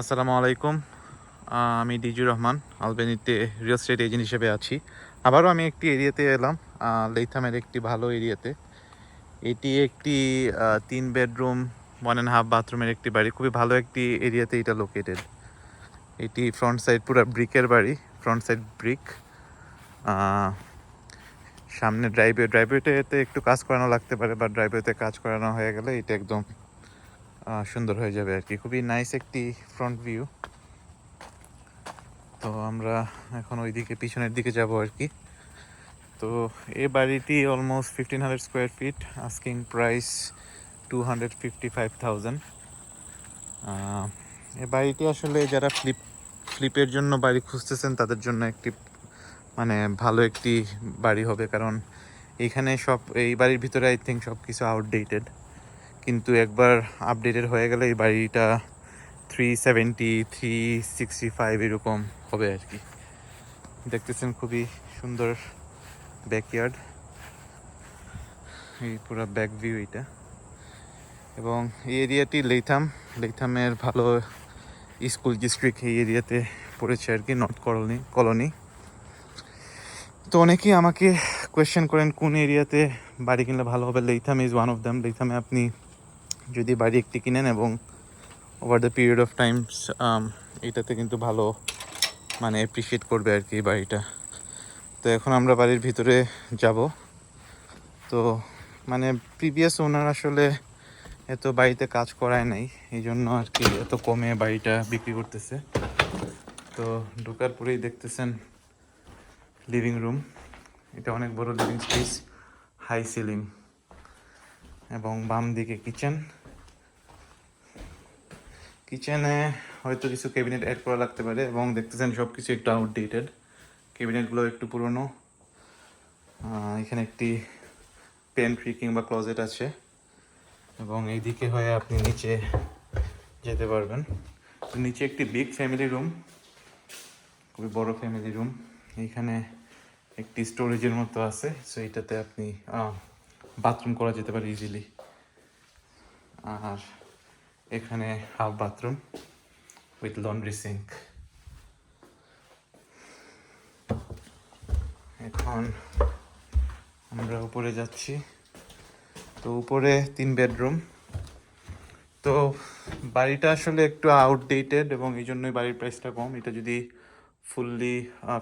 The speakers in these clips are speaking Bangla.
আসসালামু আলাইকুম। আমি ডিজু রহমান আলবেনিতে রিয়েল এস্টেট এজেন্ট হিসেবে আছি। আবারও আমি একটি এরিয়াতে এলাম। আহ, লেইথামের একটি ভালো এরিয়াতে। এটি একটি তিন বেডরুম ওয়ান অ্যান্ড হাফ বাথরুমের একটি বাড়ি। খুবই ভালো একটি এরিয়াতে এটা লোকেটেড এটি ফ্রন্ট সাইড পুরো ব্রিকের বাড়ি ফ্রন্ট সাইড ব্রিক সামনে ড্রাইভওয়ে ড্রাইভওয়েতে একটু কাজ করানো লাগতে পারে বা ড্রাইভেতে কাজ করানো হয়ে গেলে এটা একদম সুন্দর হয়ে যাবে আর কি। খুবই নাইস একটি ফ্রন্ট ভিউ তো আমরা এখন ওইদিকে পিছনের দিকে যাব আর কি। তো এই বাড়িটি almost fifteen hundred square feet asking price two hundred fifty five thousand এই বাড়িটি আসলে যারা ফ্লিপ ফ্লিপের জন্য বাড়ি খুঁজতেছেন, তাদের জন্য একটি মানে ভালো একটি বাড়ি হবে। কারণ এইখানে সব, এই বাড়ির ভিতরে আই থিঙ্ক সব কিছু আউটডেটেড কিন্তু একবার আপডেটেড হয়ে গেলে এই বাড়িটা three seventy three sixty five এরকম হবে আর কি। দেখতেছেন খুবই সুন্দর ব্যাকইয়ার্ড এই পুরো ব্যাক ভিউ এটা এবং এই এরিয়াটি লেইথাম। লেইথামের ভালো স্কুল ডিস্ট্রিক্ট এই এরিয়াতে পড়েছে আর কি নর্থ কলোনি কলোনি তো অনেকেই আমাকে কোয়েশ্চেন করেন, কোন এরিয়াতে বাড়ি কিনলে ভালো হবে? Latham is one of them লেইথামে আপনি যদি বাড়ি একটি কিনেন এবং over the period of times এটাতে কিন্তু ভালো মানে অ্যাপ্রিসিয়েট করবে আর কি বাড়িটা। তো এখন আমরা বাড়ির ভিতরে যাব। তো মানে প্রিভিয়াস ওনার আসলে এত বাড়িতে কাজ করায় নাই এই জন্য আর কি এত কমে বাড়িটা বিক্রি করতেছে। তো ঢোকার পরেই দেখতেছেন লিভিং রুম এটা অনেক বড় লিভিং স্পেস হাই সিলিং এবং বাম দিকে কিচেন কিচেনে হয়তো কিছু ক্যাবিনেট অ্যাড করা লাগতে পারে এবং দেখতেছেন সব কিছু একটু আউটডেটেড ক্যাবিনেটগুলো একটু পুরনো। এখানে একটি পেন্ট্রি কিংবা ক্লোজেট আছে এবং এইদিকে হয়ে আপনি নিচে যেতে পারবেন। নিচে একটি বিগ ফ্যামিলি রুম খুবই বড় ফ্যামিলি রুম এইখানে একটি স্টোরেজের মতো আছে সো এটাতে আপনি বাথরুম করা যেতে পারে ইজিলি আর এখানে half bathroom with laundry sink এখন আমরা উপরে যাচ্ছি। তো উপরে তিন বেডরুম তো বাড়িটা আসলে একটু আউটডেটেড এবং এই জন্যই বাড়ির প্রাইসটা কম। এটা যদি ফুললি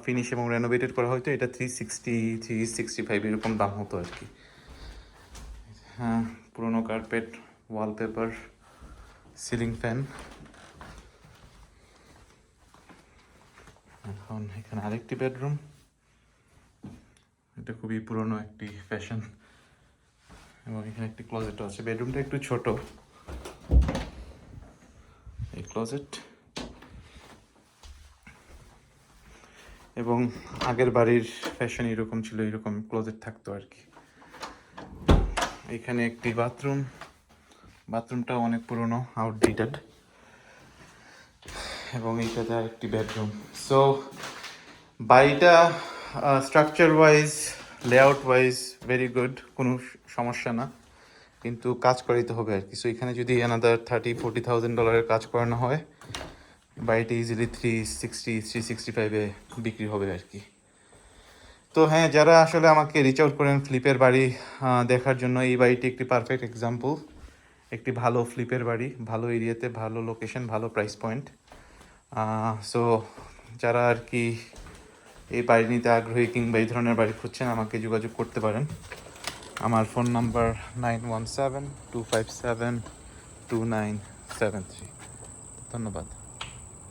ফিনিশ এবং রেনোভেটেড করা হয়তো এটা three sixty three sixty five এরকম দাম হতো আর কি। হ্যাঁ পুরোনো কার্পেট ওয়ালপেপার সিলিং ফ্যান এখন এখানে আরেকটি বেডরুম এটা খুবই পুরনো একটি ফ্যাশন এবং এখানে একটি ক্লোজেট আছে। বেডরুমটা একটু ছোট। এই ক্লোজেট এবং আগের বাড়ির ফ্যাশন এরকম ছিল, এরকম ক্লোজেট থাকতো আর কি। এখানে একটি বাথরুম বাথরুমটাও অনেক পুরনো আউটডেটেড এবং এইটাতে একটি বেডরুম সো বাড়িটা structure wise layout wise very good কোনো সমস্যা না। কিন্তু কাজ করাইতে হবে আর কি। সো এখানে যদি অ্যানাদার থার্টি ফোর্টি থাউজেন্ড ডলারের কাজ করানো হয়, বাড়িটা easily three sixty three sixty ফাইভে বিক্রি হবে আর কি। তো হ্যাঁ যারা আসলে আমাকে রিচ আউট করেন ফ্লিপের বাড়ি দেখার জন্য, এই বাড়িটি একটি পারফেক্ট এক্সাম্পল একটি ভালো ফ্লিপের বাড়ি, ভালো এরিয়াতে, ভালো লোকেশন ভালো প্রাইস পয়েন্ট সো যারা আর কি এই বাড়ি নিতে আগ্রহী কিংবা এই ধরনের বাড়ি খুঁজছেন, আমাকে যোগাযোগ করতে পারেন। আমার phone number nine one seven two five seven two nine seven three ধন্যবাদ।